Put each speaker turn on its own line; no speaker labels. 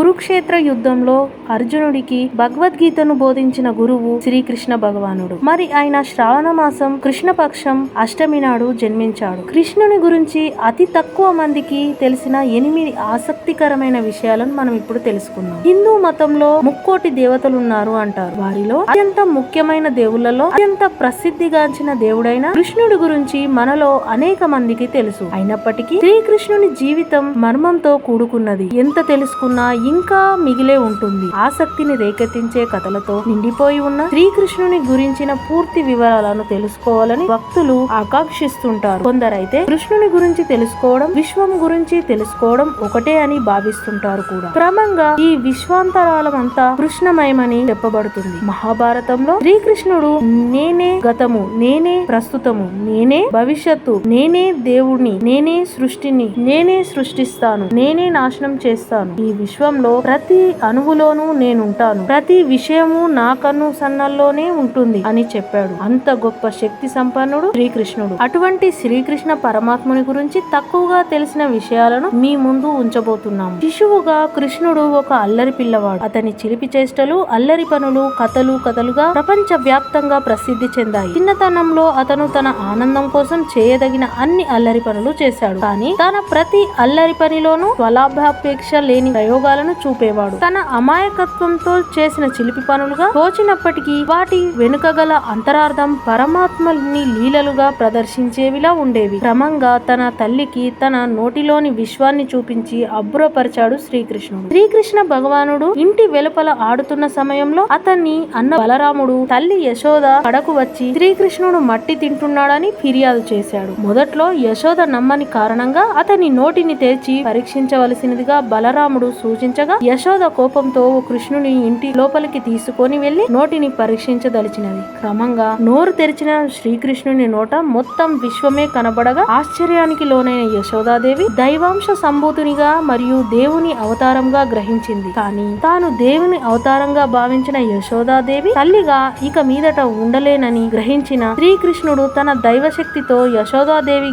కురుక్షేత్ర యుద్ధంలో అర్జునుడికి భగవద్గీతను బోధించిన గురువు శ్రీకృష్ణ భగవానుడు. మరి ఆయన శ్రావణ మాసం కృష్ణపక్షం అష్టమి నాడు జన్మించాడు. కృష్ణుని గురించి అతి తక్కువ మందికి తెలిసిన ఎనిమిది ఆసక్తికరమైన విషయాలను మనం ఇప్పుడు తెలుసుకుందాం. హిందూ మతంలో ముక్కోటి దేవతలు ఉన్నారు అంటారు. వారిలో అత్యంత ముఖ్యమైన దేవుళ్ళలో అత్యంత ప్రసిద్ధిగాంచిన దేవుడైన కృష్ణుడి గురించి మనలో అనేక మందికి తెలుసు. అయినప్పటికీ శ్రీకృష్ణుని జీవితం మర్మంతో కూడుకున్నది. ఎంత తెలుసుకున్నా ఇంకా మిగిలే ఉంటుంది. ఆసక్తిని రేకెత్తించే కథలతో నిండిపోయి ఉన్న శ్రీకృష్ణుని గురించిన పూర్తి వివరాలను తెలుసుకోవాలని భక్తులు ఆకాంక్షిస్తుంటారు. కొందరైతే కృష్ణుని గురించి తెలుసుకోవడం విశ్వం గురించి తెలుసుకోవడం ఒకటే అని భావిస్తుంటారు కూడా. క్రమంగా ఈ విశ్వాంతరాలం అంతా కృష్ణమయమని చెప్పబడుతుంది. మహాభారతంలో శ్రీకృష్ణుడు నేనే గతము నేనే ప్రస్తుతము నేనే భవిష్యత్తు నేనే దేవుణ్ణి నేనే సృష్టిని నేనే సృష్టిస్తాను నేనే నాశనం చేస్తాను. ఈ విశ్వం విశ్వంలో ప్రతి అణువులోనూ నేనుంటాను. ప్రతి విషయము నా కన్ను సన్నల్లోనే ఉంటుంది అని చెప్పాడు. అంత గొప్ప శక్తి సంపన్నుడు శ్రీకృష్ణుడు. అటువంటి శ్రీకృష్ణ పరమాత్ముని గురించి తక్కువగా తెలిసిన విషయాలను మీ ముందు ఉంచబోతున్నాము శిశువుగా కృష్ణుడు ఒక అల్లరి పిల్లవాడు. అతని చిలిపి చేష్టలు అల్లరి పనులు కథలు కథలుగా ప్రపంచ వ్యాప్తంగా ప్రసిద్ధి చెందాయి. చిన్నతనంలో అతను తన ఆనందం కోసం చేయదగిన అన్ని అల్లరి పనులు చేశాడు. కానీ తన ప్రతి అల్లరి పనిలోనూ స్వలాభాపేక్ష లేని ఫలితాలను చూపేవాడు. తన అమాయకత్వంతో చేసిన చిలిపి పనులుగా తోచినప్పటికీ వాటి వెనుక గల అంతరార్థం పరమాత్మని లీలలుగా ప్రదర్శించేవిలా ఉండేవి. క్రమంగా తన తల్లికి తన నోటిలోని విశ్వాన్ని చూపించి అబ్బురపరిచాడు శ్రీకృష్ణుడు. శ్రీకృష్ణ భగవానుడు ఇంటి వెలుపల ఆడుతున్న సమయంలో అతన్ని అన్న బలరాముడు తల్లి యశోద కడకు వచ్చి శ్రీకృష్ణుడు మట్టి తింటున్నాడని ఫిర్యాదు చేశాడు. మొదట్లో యశోద నమ్మని కారణంగా అతని నోటిని తెరిచి పరీక్షించవలసినదిగా బలరాముడు సూచించగా యశోద కోపంతో కృష్ణుని ఇంటి లోపలికి తీసుకొని వెళ్ళి నోటిని పరీక్షించదలిచినది. క్రమంగా నోరు తెరిచిన శ్రీకృష్ణుని నోట మొత్తం విశ్వమే కనబడగా ఆశ్చర్యానికి లోనైన యశోదాదేవి దైవాంశ సంభూతునిగా మరియు దేవుని అవతారంగా గ్రహించింది. కానీ తాను దేవుని అవతారంగా భావించిన యశోదాదేవి తల్లిగా ఇక మీదట ఉండలేనని గ్రహించిన శ్రీకృష్ణుడు తన దైవశక్తితో యశోదాదేవి